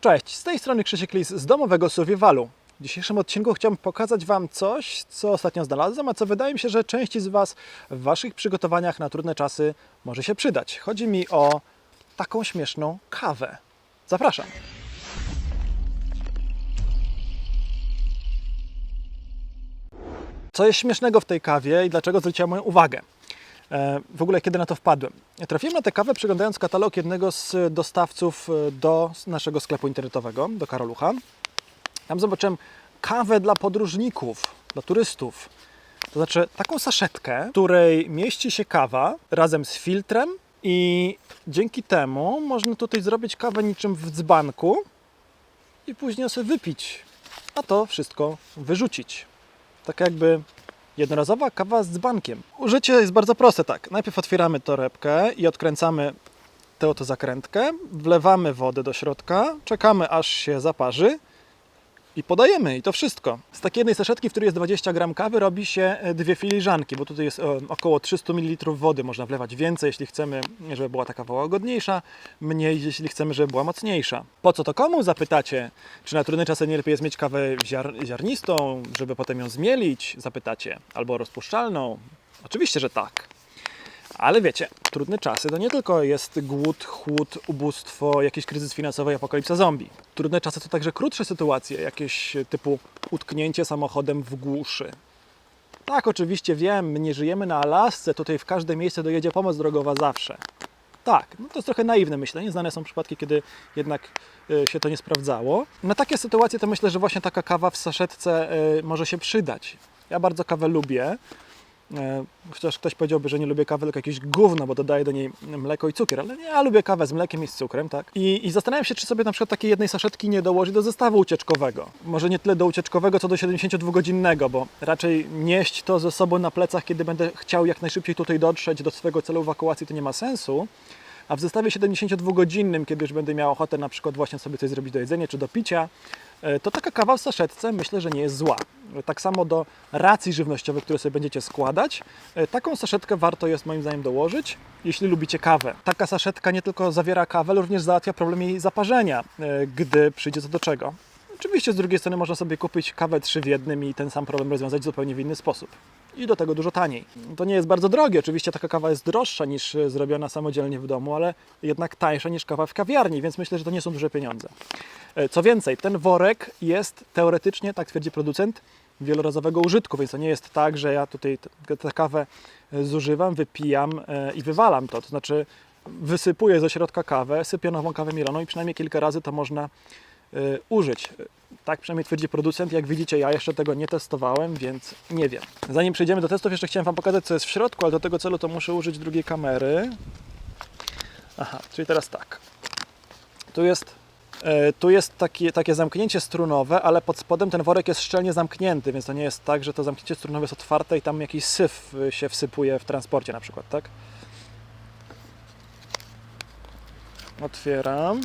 Cześć, z tej strony Krzysiek Lis z domowego survivalu. W dzisiejszym odcinku chciałbym pokazać Wam coś, co ostatnio znalazłem, a co wydaje mi się, że części z Was w Waszych przygotowaniach na trudne czasy może się przydać. Chodzi mi o taką śmieszną kawę. Zapraszam. Co jest śmiesznego w tej kawie i dlaczego zwróciła moją uwagę? E, W ogóle kiedy na to wpadłem? Trafiłem na tę kawę przeglądając katalog jednego z dostawców e, do naszego sklepu internetowego, do Karolucha. Tam zobaczyłem kawę dla podróżników, dla turystów. To znaczy taką saszetkę, w której mieści się kawa razem z filtrem i dzięki temu można tutaj zrobić kawę niczym w dzbanku i później sobie wypić, a to wszystko wyrzucić. Tak jakby jednorazowa kawa z dzbankiem. Użycie jest bardzo proste, tak. Najpierw otwieramy torebkę i odkręcamy tę oto zakrętkę, wlewamy wodę do środka, czekamy aż się zaparzy i podajemy i to wszystko. Z takiej jednej saszetki, w której jest 20 gram kawy, robi się e, dwie filiżanki, bo tutaj jest e, około 300 ml wody. Można wlewać więcej, jeśli chcemy, żeby była ta kawa łagodniejsza, mniej, jeśli chcemy, żeby była mocniejsza. Po co to komu, zapytacie? Czy na trudne czasy nie lepiej jest mieć kawę ziar ziarnistą, żeby potem ją zmielić, zapytacie? Albo rozpuszczalną? Oczywiście, że tak. Ale wiecie, trudne czasy to nie tylko jest głód, chłód, ubóstwo, jakiś kryzys finansowy, apokalipsa zombie. Trudne czasy to także krótsze sytuacje, jakieś typu utknięcie samochodem w głuszy. Tak, oczywiście wiem, nie żyjemy na Alasce, tutaj w każde miejsce dojedzie pomoc drogowa zawsze. Tak, no to jest trochę naiwne myślenie. Znane są przypadki, kiedy jednak y, się to nie sprawdzało. Na takie sytuacje to myślę, że właśnie taka kawa w saszetce y, może się przydać. Ja bardzo kawę lubię. E, Chociaż ktoś powiedziałby, że nie lubię kawy, tylko jakieś gówno, bo dodaję do niej mleko i cukier, ale ja lubię kawę z mlekiem i z cukrem, tak? I, I zastanawiam się, czy sobie na przykład takiej jednej saszetki nie dołożyć do zestawu ucieczkowego. Może nie tyle do ucieczkowego, co do 72-godzinnego, bo raczej nieść to ze sobą na plecach, kiedy będę chciał jak najszybciej tutaj dotrzeć do swojego celu ewakuacji, to nie ma sensu. A w zestawie 72-godzinnym, kiedy już będę miał ochotę na przykład właśnie sobie coś zrobić do jedzenia czy do picia, to taka kawa w saszetce myślę, że nie jest zła. Tak samo do racji żywnościowych, które sobie będziecie składać, e, taką saszetkę warto jest moim zdaniem dołożyć, jeśli lubicie kawę. Taka saszetka nie tylko zawiera kawę, ale również załatwia problem jej zaparzenia, e, gdy przyjdzie co do czego. Oczywiście z drugiej strony można sobie kupić kawę trzy w jednym i ten sam problem rozwiązać zupełnie w inny sposób. I do tego dużo taniej. To nie jest bardzo drogie. Oczywiście taka kawa jest droższa niż e, zrobiona samodzielnie w domu, ale jednak tańsza niż kawa w kawiarni, więc myślę, że to nie są duże pieniądze. E, Co więcej, ten worek jest teoretycznie, tak twierdzi producent, wielorazowego użytku, więc to nie jest tak, że ja tutaj tę kawę e, zużywam, wypijam i wywalam to. To znaczy wysypuję ze środka kawę, sypię nową kawę mieloną i przynajmniej kilka razy to można użyć. Tak przynajmniej twierdzi producent. Jak widzicie, ja jeszcze tego nie testowałem, więc nie wiem. Zanim przejdziemy do testów, jeszcze chciałem Wam pokazać, co jest w środku, ale do tego celu to muszę użyć drugiej kamery. Aha, czyli teraz tak. Tu jest, e, tu jest takie, takie zamknięcie strunowe, ale pod spodem ten worek jest szczelnie zamknięty, więc to nie jest tak, że to zamknięcie strunowe jest otwarte i tam jakiś syf y, się wsypuje w transporcie na przykład, tak? Otwieram.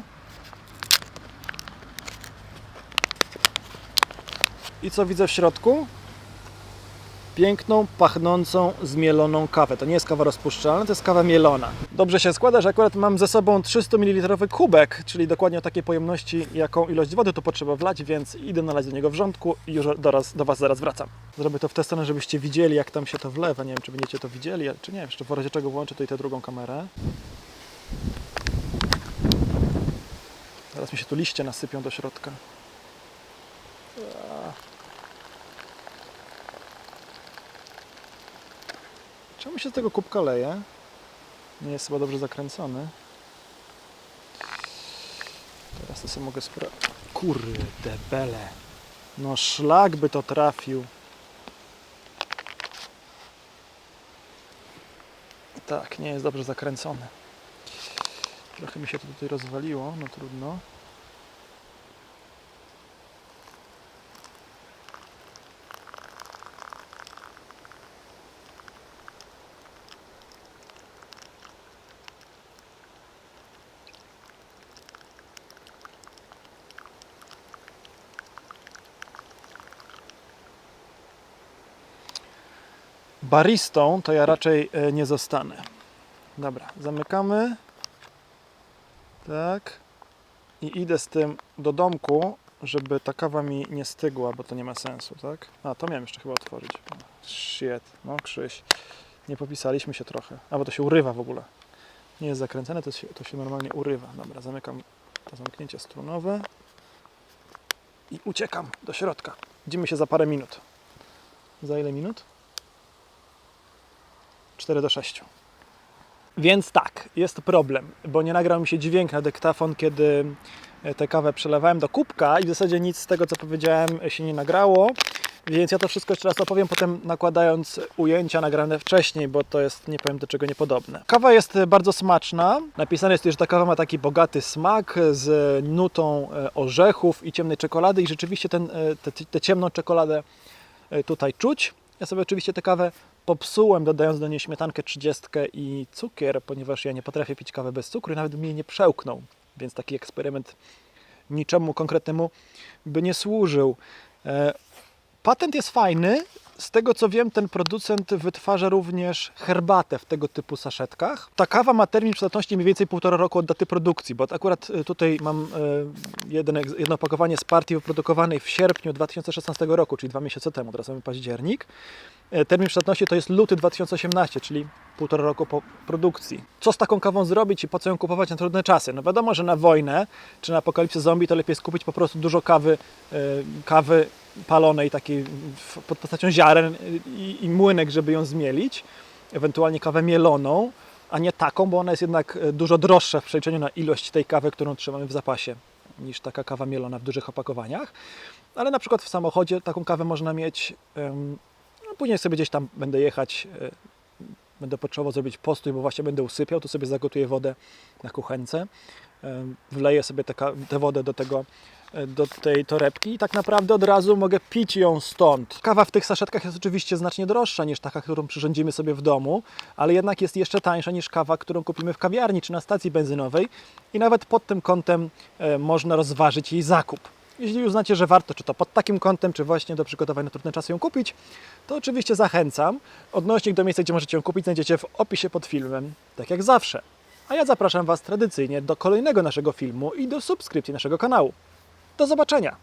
I co widzę w środku? Piękną, pachnącą, zmieloną kawę. To nie jest kawa rozpuszczalna, to jest kawa mielona. Dobrze się składa, że akurat mam ze sobą 300 ml kubek, czyli dokładnie o takiej pojemności, jaką ilość wody tu potrzeba wlać, więc idę nalać do niego wrzątku i już do, raz, do Was zaraz wracam. Zrobię to w tę stronę, żebyście widzieli, jak tam się to wlewa. Nie wiem, czy będziecie to widzieli, czy nie. Jeszcze w razie czego włączę tutaj tę drugą kamerę. Zaraz mi się tu liście nasypią do środka. Czemu się z tego kubka leje? Nie jest chyba dobrze zakręcony. Teraz to sobie mogę sprawdzić. Kurde bele. No szlak by to trafił. Tak, nie jest dobrze zakręcony. Trochę mi się to tutaj rozwaliło, no trudno. Baristą to ja raczej e, nie zostanę. Dobra, zamykamy. Tak. i idę z tym do domku, żeby ta kawa mi nie stygła, bo to nie ma sensu, tak? A, to miałem jeszcze chyba otworzyć. Shit, no Krzyś. Nie popisaliśmy się trochę. A, bo to się urywa w ogóle. Nie jest zakręcone, to się, to się normalnie urywa. Dobra, zamykam to zamknięcie strunowe i uciekam do środka. Widzimy się za parę minut. Za ile minut? 4 do 6. Więc tak, jest problem, bo nie nagrał mi się dźwięk na dyktafon, kiedy e, tę kawę przelewałem do kubka i w zasadzie nic z tego, co powiedziałem, się nie nagrało. Więc ja to wszystko jeszcze raz opowiem, potem nakładając ujęcia nagrane wcześniej, bo to jest, nie powiem do czego niepodobne. Kawa jest bardzo smaczna. Napisane jest że ta kawa ma taki bogaty smak z nutą e, orzechów i ciemnej czekolady i rzeczywiście ten, e, tę ciemną czekoladę tutaj czuć. Ja sobie oczywiście tę kawę popsułem, dodając do niej śmietankę 30 i cukier, ponieważ ja nie potrafię pić kawy bez cukru i nawet jej nie przełknął. Więc taki eksperyment niczemu konkretnemu by nie służył. E, Patent jest fajny. Z tego co wiem, ten producent wytwarza również herbatę w tego typu saszetkach. Ta kawa ma termin przydatności mniej więcej półtora roku od daty produkcji, bo akurat y, tutaj mam egz- jedno opakowanie z partii wyprodukowanej w sierpniu 2016 roku, czyli dwa miesiące temu, teraz mamy październik. E, Termin przydatności to jest luty 2018, czyli półtora roku po produkcji. Co z taką kawą zrobić i po co ją kupować na trudne czasy? No wiadomo, że na wojnę czy na apokalipsę zombie to lepiej skupić po prostu dużo kawy, e, kawy palonej takiej pod postacią i, i młynek, żeby ją zmielić, ewentualnie kawę mieloną, a nie taką, bo ona jest jednak e, dużo droższa w przeliczeniu na ilość tej kawy, którą trzymamy w zapasie, niż taka kawa mielona w dużych opakowaniach. Ale na przykład w samochodzie taką kawę można mieć, no później sobie gdzieś tam będę jechać, e, będę potrzebował zrobić postój, bo właśnie będę usypiał, to sobie zagotuję wodę na kuchence, wleję sobie tę wodę do tego do tej torebki i tak naprawdę od razu mogę pić ją stąd. Kawa w tych saszetkach jest oczywiście znacznie droższa niż taka, którą przyrządzimy sobie w domu, ale jednak jest jeszcze tańsza niż kawa, którą kupimy w kawiarni czy na stacji benzynowej i nawet pod tym kątem e, można rozważyć jej zakup. Jeśli uznacie, że warto, czy to pod takim kątem, czy właśnie do przygotowań na trudne czasy ją kupić, to oczywiście zachęcam. Odnośnik do miejsca, gdzie możecie ją kupić, znajdziecie w opisie pod filmem, tak jak zawsze. A ja zapraszam Was tradycyjnie do kolejnego naszego filmu i do subskrypcji naszego kanału. Do zobaczenia!